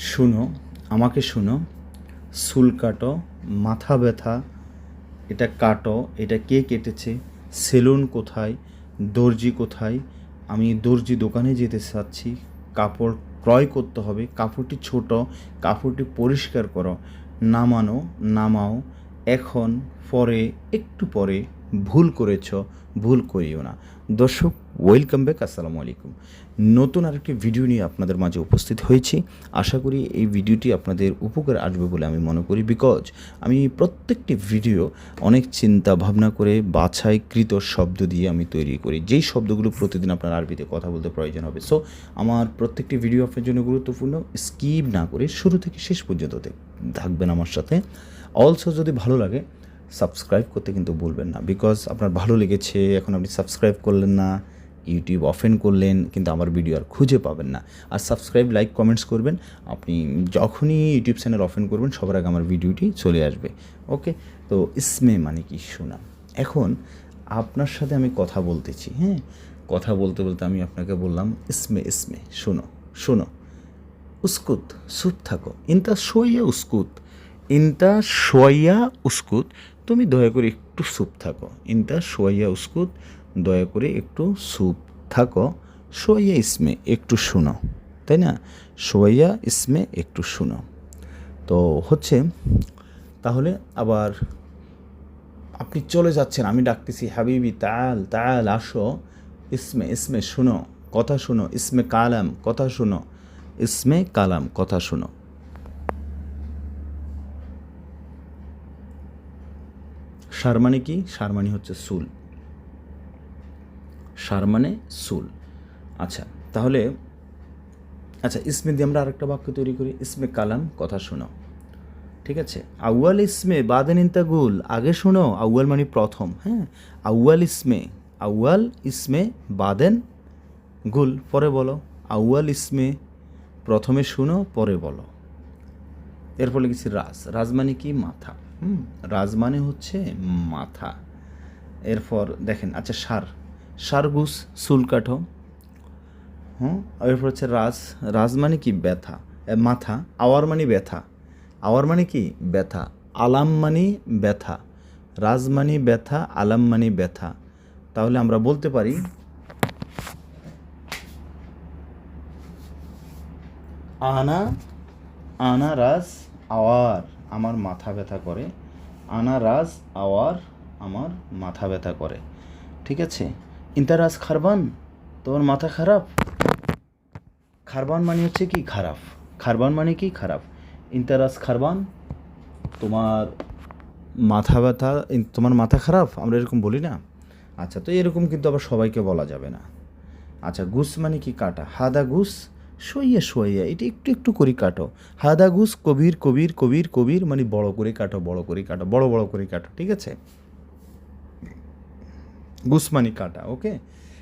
শুনো, আমাকে শুনো। চুল কাটো, মাথা ব্যথা, এটা কাটো, এটা কে কেটেছে, সেলুন কোথায়, দর্জি কোথায়, আমি দর্জি দোকানে যেতে চাচ্ছি, কাপড় ক্রয় করতে হবে, কাপড়টি ছোট, কাপড়টি পরিষ্কার করো, নামানো, নামাও, এখন, পরে, একটু পরে, ভুল করেছ, ভুল করিও না। দর্শক ওয়েলকাম ব্যাক, আসসালামু আলাইকুম। নতুন আরেকটি ভিডিও নিয়ে আপনাদের মাঝে উপস্থিত হয়েছি। আশা করি এই ভিডিওটি আপনাদের উপকার আসবে বলে আমি মনে করি বিকজ আমি প্রত্যেকটি ভিডিও অনেক চিন্তা ভাবনা করে বাছাইকৃত শব্দ দিয়ে আমি তৈরি করি। যেই শব্দগুলো প্রতিদিন আপনার আরবিতে কথা বলতে প্রয়োজন হবে। সো আমার প্রত্যেকটি ভিডিও আপনার জন্য গুরুত্বপূর্ণ। স্কিপ না করে শুরু থেকে শেষ পর্যন্ত থাকবেন আমার সাথে। অলসো যদি ভালো লাগে সাবস্ক্রাইব করতে কিন্তু ভুলবেন না। বিকজ আপনার ভালো লেগেছে, এখন আপনি সাবস্ক্রাইব করলেন না ইউটিউব অফেন করলেন, কিন্তু আমার ভিডিও আর খুঁজে পাবেন না। আর সাবস্ক্রাইব লাইক কমেন্টস করবেন। আপনি যখনই ইউটিউব চ্যানেল অফেন করবেন, সবার আগে আমার ভিডিওটি চলে আসবে। ওকে তো ইসমে মানে কি শোনা? এখন আপনার সাথে আমি কথা বলতেছি হ্যাঁ? কথা বলতে বলতে আমি আপনাকে বললাম ইসমে ইসমে শোনো শোনো। উস্কুত, চুপ থাকো। ইনটা শোয়া উস্কুত। ইনটা শোয়া উস্কুত। তুমি দয়া করে একটু চুপ থাকো। ইনটা শোয়া উস্কুত। দয়া করে একটু চুপ থাকো। শোয়া ইসমে একটু শোনো, তাই না? শোয়া ইসমে একটু শোনো। তো হচ্ছে, তাহলে আবার আপনি চলে যাচ্ছেন, আমি ডাকতেছি, হাবিবি, তাল তাল, আসো। ইসমে ইসমে শুনো, কথা শুনো, ইসমে কালাম, কথা শুনো, ইসমে কালাম, কথা শুনো। সার মানে কি? সার মানে হচ্ছে সুল সার মানে সুল আচ্ছা তাহলে আচ্ছা ইসমে দিয়ে আমরা আরেকটা বাক্য তৈরি করি, ইসমে কালাম, কথা শোনো। ঠিক আছে? আউয়াল ইসমে বাদেন ইন্তাগুল, আগে শোনো, আউয়াল মানে প্রথম হ্যাঁ? আউয়াল ইসমে আউয়াল ইসমে বাদেন গুল, পরে বলো। আউয়াল ইসমে প্রথমে শুনো, পরে বলো। এরপর লিখেছি রাজ। রাজ মানে কি? মাথা। হুম? রাজ মানে হচ্ছে মাথা। এরপর দেখেন আচ্ছা সার। সারগুস চুল কাঠো হুম এরপর হচ্ছে রাজ। রাজ মানে কি? ব্যথা। মাথা। আওয়ার মানে ব্যথা। আওয়ার মানে কি? ব্যথা। আলাম মানে ব্যথা। রাজ মানে ব্যথা, আলাম মানে ব্যথা। তাহলে আমরা বলতে পারি আনা আনা রাজ, আওয়ার আমার মাথা ব্যথা করে। আনা রাজ, আওয়ার আমার মাথা ব্যথা করে। ঠিক আছে? ইন্তারাজ খারবান তোমার মাথা খারাপ? খারবান মানে হচ্ছে কি খারাপ? খারবান মানে কি খারাপ? ইন্তারাজ খারবান, তোমার মাথা ব্যথা তোমার মাথা খারাপ? আমরা এরকম বলি না। আচ্ছা তো এরকম কিন্তু আবার সবাইকে বলা যাবে না। আচ্ছা গুস মানে কি কাটা? হাদা গুস সইয়া সইয়া এটা একটু একটু করে কাটো। হাদা গুস, কবির কবির কবির কবির মানে বড় করে কাটো, বড় করে কাটো, বড় বড় করে কাটো, ঠিক আছে? গুস মানে কাটা, ওকে?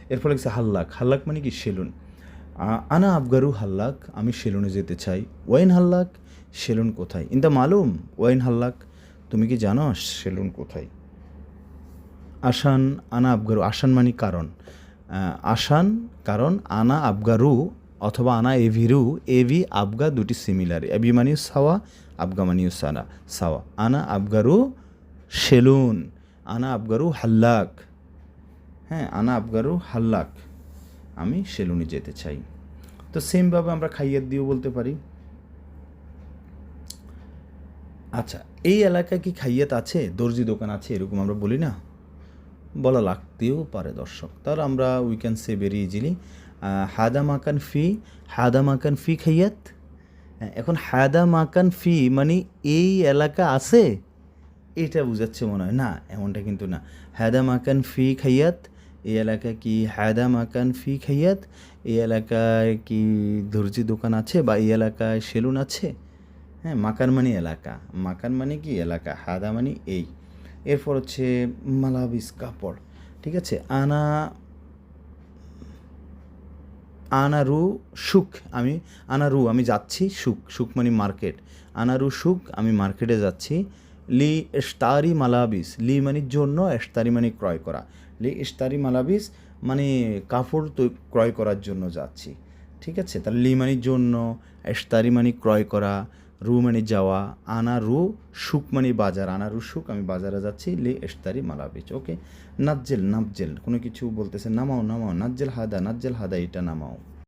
এর ফলে হচ্ছে হাল্লাক। হাল্লাক মানে কি? সেলুন। আনা আফগারু হাল্লাক, আমি সেলুনে যেতে চাই। ওয়াইন হাল্লাক, সেলুন কোথায়? ইন দ্য মালুম, ওয়াইন হাল্লাক, তুমি কি জানো সেলুন কোথায়? আসান, আনা আবগারু আসান মানে কারণ। আসান কারণ আনা আবগারু অথবা আনা এভিরু, এভি আবগা দুটি সিমিলার এবি মানিউ সাওয়া আবগা মানিউ সানা। সাওয়া। আনা আবগারু সেলুন, আনা আবগারু হাল্লাক। হ্যাঁ আনা আবগারু হাল্লাক। আমি সেলুনে যেতে চাই। তো সেমভাবে আমরা খাইয়ার দিয়েও বলতে পারি। আচ্ছা এই এলাকায় কি খাইয়াত আছে? দর্জি দোকান আছে এরকম আমরা বলি না? বলা লাগতেও পারে দর্শক। তার আমরা we can say very easily হাদা মাকান ফি হাদা মাকান ফি খাইয়াত? হ্যাঁ, এখন হাদা মাকান ফি মানে এই এলাকা আছে? এটা বুঝাচ্ছে মনে হয়। না এমনটা কিন্তু না। হাদা মাকান ফি খাইয়াত এই এলাকা কি হায়দা মাকান ফি খাইয়াত? এই এলাকায় কি দর্জি দোকান আছে বা এই এলাকায় সেলুন আছে? হ্যাঁ মাকান মানে এলাকা। মাকান মানে কি এলাকা? হাদা মানে এই। এরপর হচ্ছে মালাবিস কাপড়, ঠিক আছে? আনা, আনারু সুখ আমি, আনারু, আমি যাচ্ছি সুখ সুখ মানে মার্কেট। আনারু সুখ আমি মার্কেটে যাচ্ছি। লি এস্তারি মালাবিস। লি মানে জন্য এস্তারি মানে ক্রয় করা। লি ইস্তারি মালাবিস মানে কাপড় তো ক্রয় করার জন্য যাচ্ছি। ঠিক আছে? তাহলে লি মানির জন্য ইস্তারি মানে ক্রয় করা, রু মানে যাওয়া, আনা রু সুক মানে বাজার। আনা রু সুক আমি বাজারে যাচ্ছি, লি এস্তারি মালাবিচ ওকে? নাজ্জেল নাজ্জেল, কোনো কিছু বলতেছে, নামাও নামাও, নাজ্জেল হাদা নাজ্জেল হাদা, এটা নামাও।